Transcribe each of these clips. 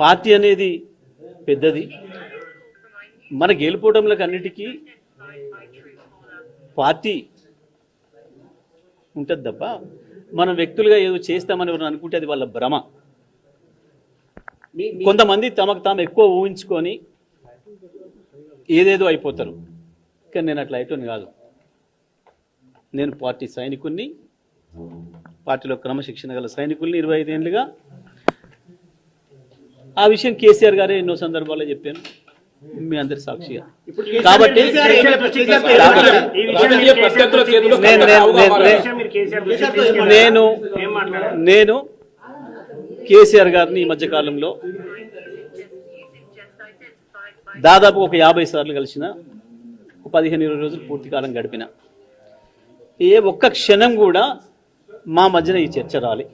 Party అనేది పెద్దది. మన గెలుపోవడంలకు అన్నిటికీ పార్టీ ఉంటుంది తప్ప మనం వ్యక్తులుగా ఏదో చేస్తామని ఎవరు అనుకుంటే అది వాళ్ళ భ్రమ. కొంతమంది తమకు తాము ఎక్కువ ఊహించుకొని ఏదేదో అయిపోతారు. కానీ నేను అట్లా అయిపోను కాదు. నేను పార్టీ సైనికుణ్ణి పార్టీలో క్రమశిక్షణ గల సైనికుల్ని ఇరవై ఐదేళ్ళుగా ఆ విషయం కేసీఆర్ గారే ఎన్నో సందర్భాల్లో చెప్పాను. మీ అందరి సాక్షిగా. కాబట్టి నేను- నేను- కేసీఆర్ గారిని ఈ మధ్య కాలంలో దాదాపు ఒక యాభై సార్లు కలిసిన ఒక పదిహేను ఇరవై రోజులు పూర్తి కాలం గడిపిన. ఏ ఒక్క క్షణం కూడా మా మధ్యన ఈ చర్చ రాలే.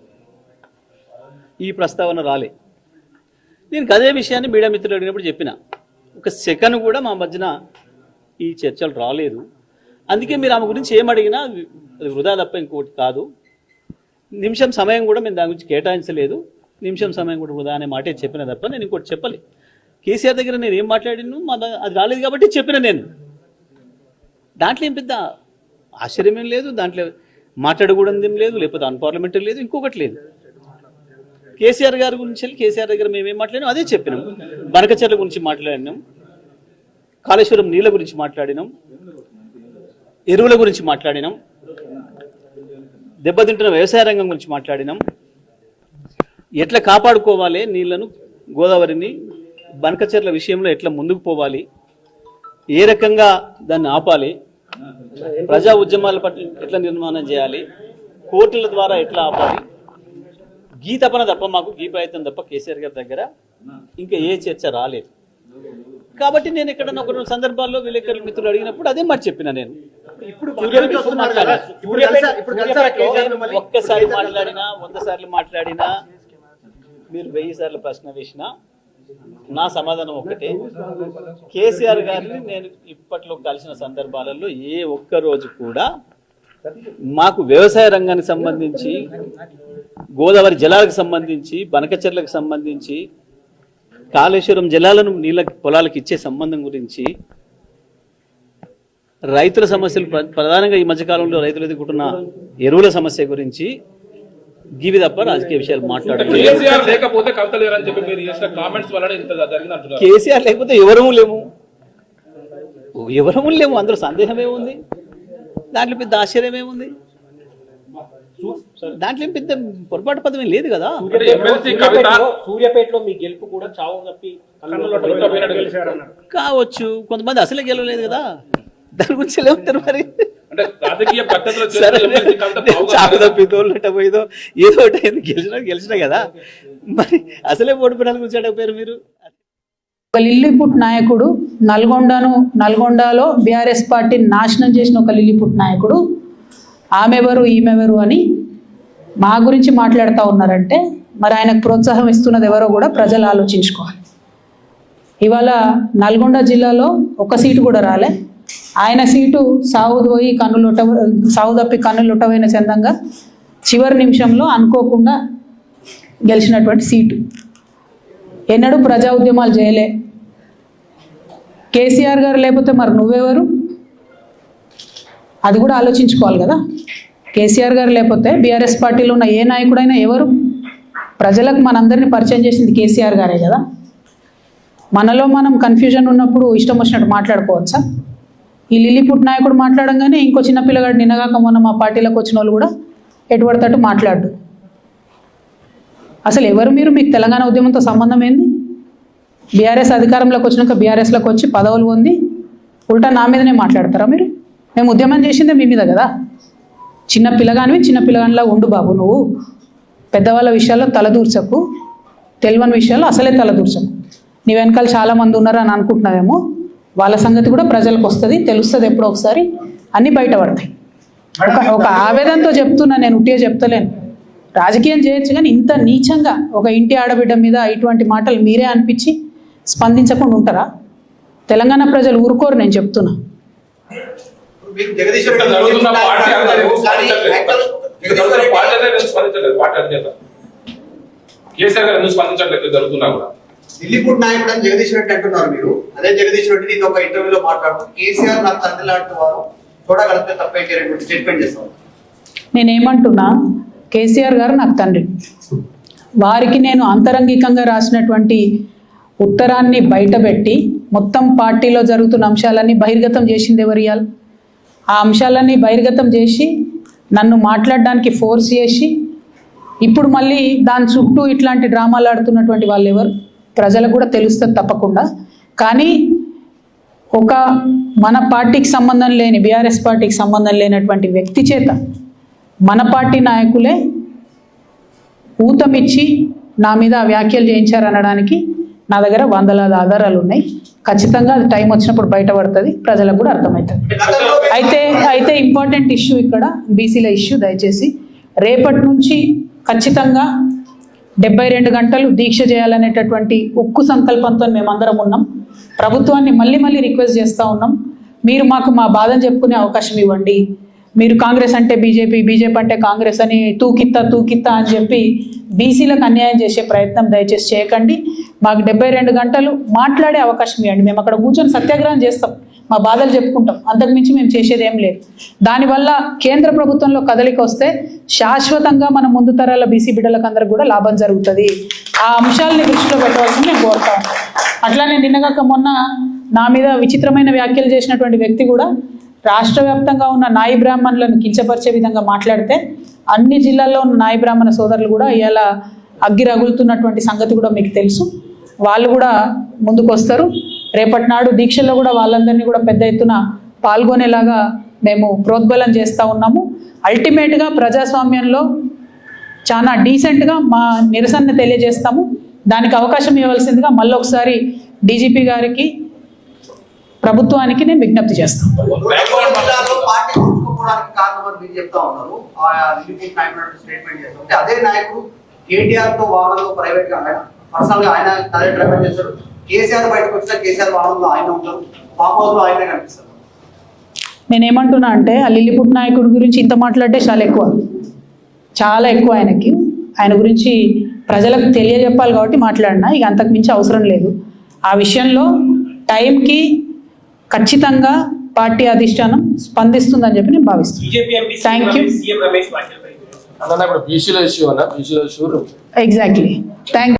ఈ ప్రస్తావన రాలే. నేను అదే విషయాన్ని మీడియా మిత్రులు అడిగినప్పుడు చెప్పిన. ఒక సెకండ్ కూడా మా మధ్యన ఈ చర్చలు రాలేదు. అందుకే మీరు ఆమె గురించి ఏమడిగినా అది వృధా తప్ప ఇంకోటి కాదు. నిమిషం సమయం కూడా మేము దాని గురించి కేటాయించలేదు. నిమిషం సమయం కూడా వృధా అనే మాటే చెప్పిన తప్ప నేను ఇంకోటి చెప్పలే. కేసీఆర్ దగ్గర నేను ఏం మాట్లాడిను మా అది రాలేదు కాబట్టి చెప్పిన నేను. దాంట్లో ఏం పెద్ద ఆశ్చర్యం ఏం లేదు దాంట్లో మాట్లాడకూడదు ఏం లేదు లేకపోతే అన్పార్లమెంటరీ లేదు ఇంకొకటి లేదు. కేసీఆర్ గారి గురించి వెళ్ళి కేసీఆర్ దగ్గర మేము ఏం మాట్లాడినాం? అదే చెప్పినాం. బనకచెర్ల గురించి మాట్లాడినాం. కాళేశ్వరం నీళ్ళ గురించి మాట్లాడినాం. ఎరువుల గురించి మాట్లాడినాం. దెబ్బతింటున్న వ్యవసాయ రంగం గురించి మాట్లాడినాం. ఎట్లా కాపాడుకోవాలి నీళ్ళను గోదావరిని బనకచెర్ల విషయంలో ఎట్లా ముందుకు పోవాలి ఏ రకంగా దాన్ని ఆపాలి ప్రజా ఉద్యమాల పట్ల ఎట్లా నిర్మాణం చేయాలి కోర్టుల ద్వారా ఎట్లా ఆపాలి గీ తపన తప్ప మాకు గీ ప్రయత్నం తప్ప కేసీఆర్ గారి దగ్గర ఇంకా ఏ చర్చ రాలేదు. కాబట్టి నేను ఎక్కడన్నా ఒక రెండు సందర్భాల్లో విలేకరుల మిత్రులు అడిగినప్పుడు అదే మాట చెప్పిన నేను? ఒక్కసారి మాట్లాడినా వంద సార్లు మాట్లాడినా మీరు వెయ్యి సార్లు ప్రశ్న వేసినా నా సమాధానం ఒకటే కేసీఆర్ గారిని నేను ఇప్పట్లో కలిసిన సందర్భాలలో ఏ ఒక్క రోజు కూడా మాకు వ్యవసాయ రంగానికి సంబంధించి గోదావరి జలాలకు సంబంధించి బనకచెర్లకు సంబంధించి కాళేశ్వరం జలాలను నీళ్ళ పొలాలకు ఇచ్చే సంబంధం గురించి రైతుల సమస్యలు ప్ర- ప్రధానంగా ఈ మధ్యకాలంలో రైతులు ఎదుర్కొంటున్న ఎరువుల సమస్య గురించి గివి తప్ప రాజకీయ విషయాలు మాట్లాడలేదు కేసీఆర్ లేకపోతే కేసీఆర్ ఎవరము లేము? ఎవరము లేము? అందులో సందేహం ఏముంది దాంట్లో పెద్ద ఆశ్చర్యం ఏముంది దాంట్లో ఏం పెద్ద పొరపాటు పదం లేదు కదా? సూర్యాపేటలో మీ గెలుపు కూడా చావు తప్పి. కావచ్చు. కొంతమంది అసలే గెలవలేదు కదా. దాని గురించి లేవుతారు మరి? పోయిదో ఏదో ఒకటి గెలిచినా గెలిచినా కదా. మరి అసలే ఓడిపోయిన గురించి అడగపోయారు మీరు? ఒక లిల్లీపుట్ నాయకుడు నల్గొండను నల్గొండలో బీఆర్ఎస్ పార్టీని నాశనం చేసిన ఒక లిల్లీపుట్ నాయకుడు ఆమెవరు ఈమెవరు అని మా గురించి మాట్లాడుతూ ఉన్నారంటే మరి ఆయనకు ప్రోత్సాహం ఇస్తున్నది ఎవరో కూడా ప్రజలు ఆలోచించుకోవాలి. ఇవాళ నల్గొండ జిల్లాలో ఒక సీటు కూడా రాలే. ఆయన సీటు సావు పోయి కన్నులుట సావు తప్పి కన్నులుట్టపోయిన చందంగా చివరి నిమిషంలో అనుకోకుండా గెలిచినటువంటి సీటు. ఎన్నడూ ప్రజా ఉద్యమాలు చేయలే. కేసీఆర్ గారు లేకపోతే మరి నువ్వెవరు? అది కూడా ఆలోచించుకోవాలి కదా? కేసీఆర్ గారు లేకపోతే బీఆర్ఎస్ పార్టీలో ఉన్న ఏ నాయకుడైనా ఎవరు? ప్రజలకు మనందరినీ పరిచయం చేసింది కేసీఆర్ గారే కదా. మనలో మనం కన్ఫ్యూజన్ ఉన్నప్పుడు ఇష్టం వచ్చినట్టు మాట్లాడుకోవచ్చా? ఈ లిల్లీపుట్ నాయకుడు మాట్లాడంగానే ఇంకో చిన్న పిల్లగాడు నిన్నగాక మొన్న మా పార్టీలోకి వచ్చిన వాళ్ళు కూడా ఎటుపడతట్టు మాట్లాడు అసలు ఎవరు మీరు? మీకు తెలంగాణ ఉద్యమంతో సంబంధం ఏంది? బీఆర్ఎస్ అధికారంలోకి వచ్చినాక బీఆర్ఎస్లోకి వచ్చి పదవులు పొంది ఉల్టా నా మీదనే మాట్లాడతారా మీరు? మేము ఉద్యమం చేసిందే మీ మీద కదా? చిన్న పిల్లగానివి చిన్న పిల్లగానిలా ఉండు బాబు నువ్వు. పెద్దవాళ్ళ విషయాల్లో తలదూర్చకు తెలియని విషయాల్లో అసలే తలదూర్చకు నీ వెనకాల చాలామంది ఉన్నారు అని అనుకుంటున్నావేమో వాళ్ళ సంగతి కూడా ప్రజలకు వస్తుంది తెలుస్తుంది ఎప్పుడో ఒకసారి. అన్నీ బయటపడతాయి. ఒక ఒక ఆవేదనతో చెప్తున్నా నేను ఉట్టిగా చెప్తలేను. రాజకీయం చేయొచ్చు కానీ ఇంత నీచంగా ఒక ఇంటి ఆడబిడ్డ మీద ఇటువంటి మాటలు మీరే అనిపించి స్పందించకుండా ఉంటారా? తెలంగాణ ప్రజలు ఊరుకోరు నేను చెప్తున్నా. మీకు జగదీష్ ఇక్కడ రెడ్డి జరుగుతున్న పార్టీ అందరూ ఒకసారి స్పందించట్లేదు. యాక్టర్ ఇక్కడ జగదీష్ జరుగుతున్న రెడ్డి పార్టీ అందరూ స్పందించట్లేదు. పార్టీ అధినేత కేసీఆర్ గారు ఎందుకు స్పందించట్లేదు జరుగుతున్నా కూడా? ఢిల్లీపూట్ నాయకుడు అని జగదీష్ రెడ్డి అంటున్నారు మీరు. అదే జగదీష్ రెడ్డి నీతో ఒక ఇంటర్వ్యూలో మాట్లాడుతూ కేసీఆర్ నాకు తండ్రి లాంటి వారు చూడగలిగితే స్టేట్మెంట్ చేస్తాం నేనేమంటున్నా కేసీఆర్ గారు నాకు తండ్రి. వారికి నేను అంతరంగికంగా రాసినటువంటి ఉత్తరాన్ని బయటపెట్టి మొత్తం పార్టీలో జరుగుతున్న అంశాలన్నీ బహిర్గతం చేసింది ఎవరు ఇవాళ ఆ అంశాలన్నీ బహిర్గతం చేసి నన్ను మాట్లాడడానికి ఫోర్స్ చేసి ఇప్పుడు మళ్ళీ దాని చుట్టూ ఇట్లాంటి డ్రామాలు ఆడుతున్నటువంటి వాళ్ళు ఎవరు? ప్రజలకు కూడా తెలుస్తుంది తప్పకుండా. కానీ ఒక మన పార్టీకి సంబంధం లేని బీఆర్ఎస్ పార్టీకి సంబంధం లేనటువంటి వ్యక్తి చేత మన పార్టీ నాయకులే ఊతమిచ్చి నా మీద వ్యాఖ్యలు చేయించారనడానికి నా దగ్గర వందలాది ఆధారాలు ఉన్నాయి. ఖచ్చితంగా అది టైం వచ్చినప్పుడు బయటపడుతుంది. ప్రజలకు కూడా అర్థమవుతుంది. అయితే అయితే ఇంపార్టెంట్ ఇష్యూ ఇక్కడ బీసీల ఇష్యూ దయచేసి రేపటి నుంచి ఖచ్చితంగా డెబ్బై రెండు గంటలు దీక్ష చేయాలనేటటువంటి ఉక్కు సంకల్పంతో మేమందరం ఉన్నాం. ప్రభుత్వాన్ని మళ్ళీ మళ్ళీ రిక్వెస్ట్ చేస్తూ ఉన్నాం. మీరు మాకు మా బాధను చెప్పుకునే అవకాశం ఇవ్వండి. మీరు కాంగ్రెస్ అంటే బీజేపీ బీజేపీ అంటే కాంగ్రెస్ అని తూకిత్త తూకిత్త అని చెప్పి బీసీలకు అన్యాయం చేసే ప్రయత్నం దయచేసి చేయకండి. మాకు డెబ్బై రెండు గంటలు మాట్లాడే అవకాశం ఇవ్వండి. మేము అక్కడ కూర్చొని సత్యాగ్రహం చేస్తాం. మా బాధలు చెప్పుకుంటాం. అంతకుమించి మేము చేసేది ఏం లేదు. దానివల్ల కేంద్ర ప్రభుత్వంలో కదలిక వస్తే శాశ్వతంగా మన ముందు తరాల బీసీ బిడ్డలకు కూడా లాభం జరుగుతుంది. ఆ అంశాలని దృష్టిలో పెట్టవలసింది నేను కోరుతాను అట్లానే నిన్నగాక మొన్న నా మీద విచిత్రమైన వ్యాఖ్యలు చేసినటువంటి వ్యక్తి కూడా రాష్ట్ర వ్యాప్తంగా ఉన్న నాయి బ్రాహ్మణులను కించపరిచే విధంగా మాట్లాడితే అన్ని జిల్లాల్లో ఉన్న నాయి బ్రాహ్మణ సోదరులు కూడా ఇలా అగ్గి రగులుతున్నటువంటి సంగతి కూడా మీకు తెలుసు. వాళ్ళు కూడా ముందుకు వస్తారు. రేపటి నాడు దీక్షల్లో కూడా వాళ్ళందరినీ కూడా పెద్ద ఎత్తున పాల్గొనేలాగా మేము ప్రోద్బలం చేస్తూ ఉన్నాము. అల్టిమేట్గా ప్రజాస్వామ్యంలో చాలా డీసెంట్గా మా నిరసన తెలియజేస్తాము. దానికి అవకాశం ఇవ్వాల్సిందిగా మళ్ళీ ఒకసారి డీజీపీ గారికి ప్రభుత్వానికి నేను విజ్ఞప్తి చేస్తాను. ఢిల్లీపూట్ నాయకుడు స్టేట్మెంట్ చేస్తుంటే అదే నాయకుడు కేటీఆర్తో వాహనంలో ప్రైవేట్గా ఆయన పర్సనల్గా ఆయన అదే డ్రైవర్ చేస్తారు కేసీఆర్ బయటకు వచ్చినా కేసీఆర్ వాహనంలో ఆయన ఉంటారు. ఫామ్ హౌస్లో ఆయనే కనిపిస్తారు. నేనేమంటున్నా అంటే ఆ లిల్లిపుట్ నాయకుడి గురించి ఇంత మాట్లాడితే చాలా ఎక్కువ. చాలా ఎక్కువ ఆయనకి. ఆయన గురించి ప్రజలకు తెలియజెప్పాలి కాబట్టి మాట్లాడినా. ఇక అంతకు మించి అవసరం లేదు. ఆ విషయంలో టైంకి ఖచ్చితంగా పార్టీ అధిష్టానం స్పందిస్తుందని చెప్పి నేను భావిస్తున్నాను ఎగ్జాక్ట్లీ థ్యాంక్